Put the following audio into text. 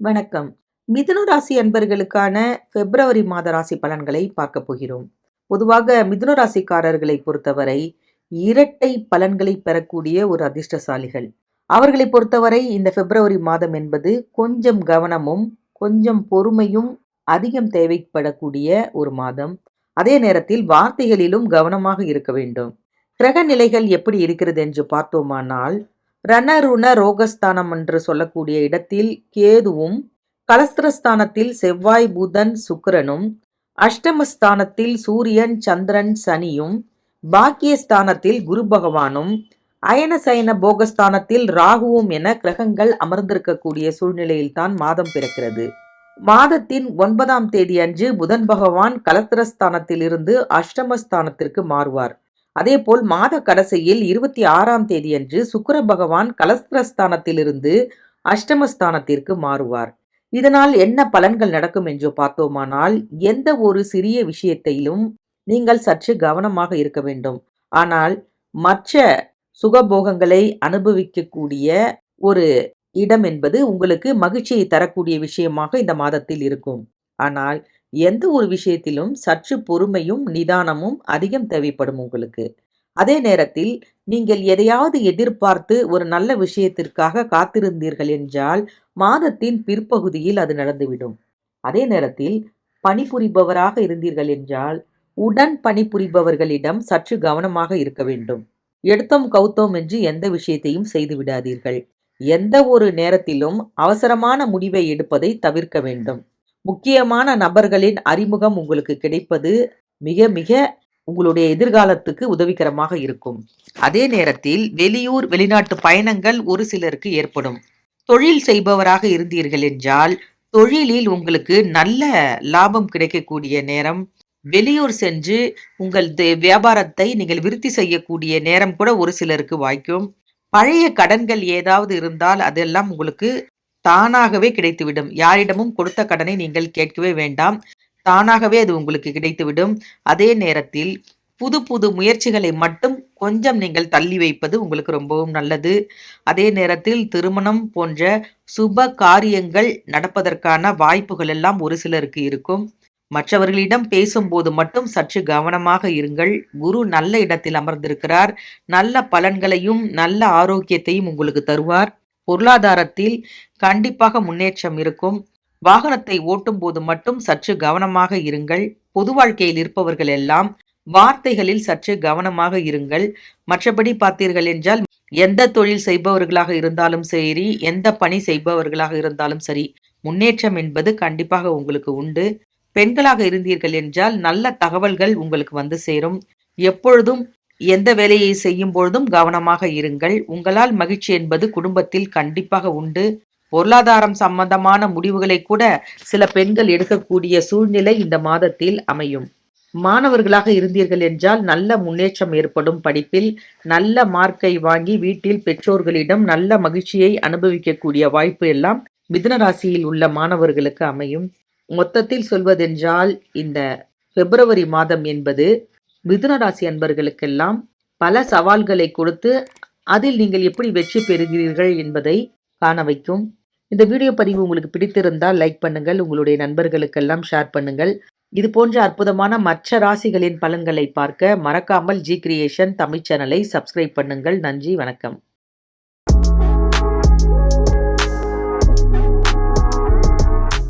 வணக்கம். மிதுன ராசி அன்பர்களுக்கான பிப்ரவரி மாத ராசி பலன்களை பார்க்க போகிறோம். பொதுவாக மிதுன ராசிக்காரர்களை பொறுத்தவரை இரட்டை பலன்களை பெறக்கூடிய ஒரு அதிர்ஷ்டசாலிகள். அவர்களை பொறுத்தவரை இந்த பிப்ரவரி மாதம் என்பது கொஞ்சம் கவனமும் கொஞ்சம் பொறுமையும் அதிகம் தேவைப்படக்கூடிய ஒரு மாதம். அதே நேரத்தில் வார்த்தைகளிலும் கவனமாக இருக்க வேண்டும். கிரக நிலைகள் எப்படி இருக்கிறது என்று பார்த்தோமானால் ரணருண ரோகஸ்தானம் என்று சொல்லக்கூடிய இடத்தில் கேதுவும் கலஸ்திரஸ்தானத்தில் செவ்வாய் புதன் சுக்கிரனும் அஷ்டமஸ்தானத்தில் சூரியன் சந்திரன் சனியும் பாக்கியஸ்தானத்தில் குரு பகவானும் அயனசயன போகஸ்தானத்தில் ராகுவும் என கிரகங்கள் அமர்ந்திருக்கக்கூடிய சூழ்நிலையில்தான் மாதம் பிறக்கிறது. மாதத்தின் ஒன்பதாம் தேதி அன்று புதன் பகவான் கலத்திரஸ்தானத்தில் இருந்து அஷ்டமஸ்தானத்திற்கு மாறுவார். அதேபோல் மாத கடைசியில் இருபத்தி ஆறாம் தேதியன்று சுக்கர பகவான் கலஸ்திரஸ்தானத்திலிருந்து அஷ்டமஸ்தானத்திற்கு மாறுவார். இதனால் என்ன பலன்கள் நடக்கும் என்று பார்த்தோமானால் எந்த ஒரு சிறிய விஷயத்திலும் நீங்கள் சற்று கவனமாக இருக்க வேண்டும். ஆனால் மற்ற சுகபோகங்களை அனுபவிக்கக்கூடிய ஒரு இடம் என்பது உங்களுக்கு மகிழ்ச்சியை தரக்கூடிய விஷயமாக இந்த மாதத்தில் இருக்கும். ஆனால் எந்த ஒரு விஷயத்திலும் சற்று பொறுமையும் நிதானமும் அதிகம் தேவைப்படும் உங்களுக்கு. அதே நேரத்தில் நீங்கள் எதையாவது எதிர்பார்த்து ஒரு நல்ல விஷயத்திற்காக காத்திருந்தீர்கள் என்றால் மாதத்தின் பிற்பகுதியில் அது நடந்துவிடும். அதே நேரத்தில் பணிபுரிபவராக இருந்தீர்கள் என்றால் உடன் பணிபுரிபவர்களிடம் சற்று கவனமாக இருக்க வேண்டும். எடுத்தோம் கவுத்தோம் என்று எந்த விஷயத்தையும் செய்து விடாதீர்கள். எந்த ஒரு நேரத்திலும் அவசரமான முடிவை எடுப்பதை தவிர்க்க வேண்டும். முக்கியமான நபர்களின் அறிமுகம் உங்களுக்கு கிடைப்பது மிக மிக உங்களுடைய எதிர்காலத்துக்கு உதவிகரமாக இருக்கும். அதே நேரத்தில் வெளியூர் வெளிநாட்டு பயணங்கள் ஒரு சிலருக்கு ஏற்படும். தொழில் செய்பவராக இருந்தீர்கள் என்றால் தொழிலில் உங்களுக்கு நல்ல லாபம் கிடைக்கக்கூடிய நேரம் வெளியூர் சென்று உங்கள் வியாபாரத்தை நீங்கள் விருத்தி செய்யக்கூடிய நேரம் கூட ஒரு சிலருக்கு வாய்க்கும். பழைய கடன்கள் ஏதாவது இருந்தால் அதெல்லாம் உங்களுக்கு தானாகவே கிடைத்துவிடும். யாரிடமும் கொடுத்த கடனை நீங்கள் கேட்கவே வேண்டாம். தானாகவே அது உங்களுக்கு கிடைத்துவிடும். அதே நேரத்தில் புது புது முயற்சிகளை மட்டும் கொஞ்சம் நீங்கள் தள்ளி வைப்பது உங்களுக்கு ரொம்பவும் நல்லது. அதே நேரத்தில் திருமணம் போன்ற சுப காரியங்கள் நடப்பதற்கான வாய்ப்புகள் எல்லாம் ஒரு சிலருக்கு இருக்கும். மற்றவர்களிடம் பேசும்போது மட்டும் சற்று கவனமாக இருங்கள். குரு நல்ல இடத்தில் அமர்ந்திருக்கிறார். நல்ல பலன்களையும் நல்ல ஆரோக்கியத்தையும் உங்களுக்கு தருவார். பொருளாதாரத்தில் கண்டிப்பாக முன்னேற்றம் இருக்கும். வாகனத்தை ஓட்டும் போது மட்டும் சற்று கவனமாக இருங்கள். பொது வாழ்க்கையில் இருப்பவர்கள் எல்லாம் வார்த்தைகளில் சற்று கவனமாக இருங்கள். மற்றபடி பார்த்தீர்கள் என்றால் எந்த தொழில் செய்பவர்களாக இருந்தாலும் சரி எந்த பணி செய்பவர்களாக இருந்தாலும் சரி முன்னேற்றம் என்பது கண்டிப்பாக உங்களுக்கு உண்டு. பெண்களாக இருந்தீர்கள் என்றால் நல்ல தகவல்கள் உங்களுக்கு வந்து சேரும். எப்பொழுதும் எந்த வேலையை செய்யும் பொழுதும் கவனமாக இருங்கள். உங்களால் மகிழ்ச்சி என்பது குடும்பத்தில் கண்டிப்பாக உண்டு. பொருளாதாரம் சம்பந்தமான முடிவுகளை கூட சில பெண்கள் எடுக்கக்கூடிய சூழ்நிலை இந்த மாதத்தில் அமையும். மாணவர்களாக இருந்தீர்கள் என்றால் நல்ல முன்னேற்றம் ஏற்படும் படிப்பில். நல்ல மார்க்கை வாங்கி வீட்டில் பெற்றோர்களிடம் நல்ல மகிழ்ச்சியை அனுபவிக்கக்கூடிய வாய்ப்பு எல்லாம் மிதுன ராசியில் உள்ள மாணவர்களுக்கு அமையும். மொத்தத்தில் சொல்வதென்றால் இந்த பிப்ரவரி மாதம் என்பது மிதுன ராசி அன்பர்களுக்கெல்லாம் பல சவால்களை கொடுத்து அதில் நீங்கள் எப்படி வெற்றி பெறுகிறீர்கள் என்பதை காண வைக்கும். இந்த வீடியோ பதிவு உங்களுக்கு பிடித்திருந்தால் லைக் பண்ணுங்கள் உங்களுடைய நண்பர்களுக்கெல்லாம் ஷேர் பண்ணுங்கள். இது போன்ற அற்புதமான மற்ற ராசிகளின் பலன்களை பார்க்க மறக்காமல் ஜி கிரியேஷன் தமிழ் சேனலை சப்ஸ்கிரைப் பண்ணுங்கள். நன்றி வணக்கம்.